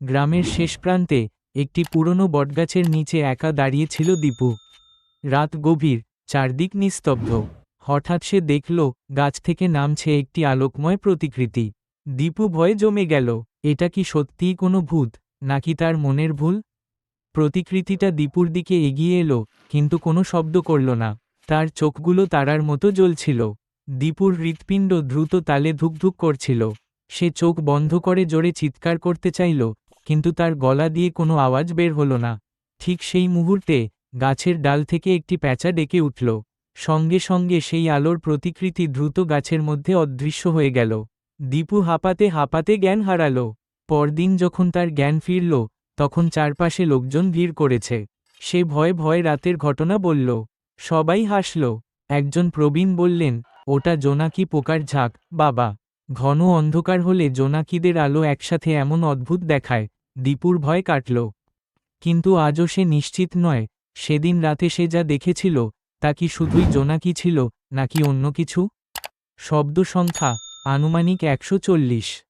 গ্রামের শেষ প্রান্তে একটি পুরনো বটগাছের নিচে একা দাঁড়িয়েছিল দীপু। রাত গভীর, চারদিক নিস্তব্ধ। হঠাৎ সে দেখল, গাছ থেকে নামছে একটি আলোকময় প্রতিকৃতি। দীপু ভয়ে জমে গেল, এটা কি সত্যিই কোনো ভূত, নাকি তার মনের ভুল? প্রতিকৃতিটা দীপুর দিকে এগিয়ে এলো, কিন্তু কোনো শব্দ করল না। তার চোখগুলো তারার মতো জ্বলছিল। দীপুর হৃৎপিণ্ড দ্রুত তালে ধুকধুক করছিল। সে চোখ বন্ধ করে জোরে চিৎকার করতে চাইল কিন্তু তার গলা দিয়ে কোনো আওয়াজ বের হলো না। ঠিক সেই মুহূর্তে গাছের ডাল থেকে একটি প্যাঁচা ডেকে উঠল। সঙ্গে সঙ্গে সেই আলোর প্রতিকৃতি দ্রুত গাছের মধ্যে অদৃশ্য হয়ে গেল। দীপু হাঁপাতে হাঁপাতে জ্ঞান হারালো। পরদিন যখন তার জ্ঞান ফিরল, তখন চারপাশে লোকজন ভিড় করেছে। সে ভয়ে ভয়ে রাতের ঘটনা বলল। সবাই হাসল। একজন প্রবীণ বললেন, ওটা জোনাকি পোকার ঝাঁক, বাবা। ঘন অন্ধকার হলে জোনাকিদের আলো একসাথে এমন অদ্ভুত দেখায়। দীপুর ভয় কাটল। কিন্তু আজও সে নিশ্চিত নয়, সেদিন রাতে সে যা দেখেছিল, তা কি শুধুই জোনাকি ছিল, নাকি অন্য কিছু? শব্দ সংখ্যা, আনুমানিক একশো চল্লিশ।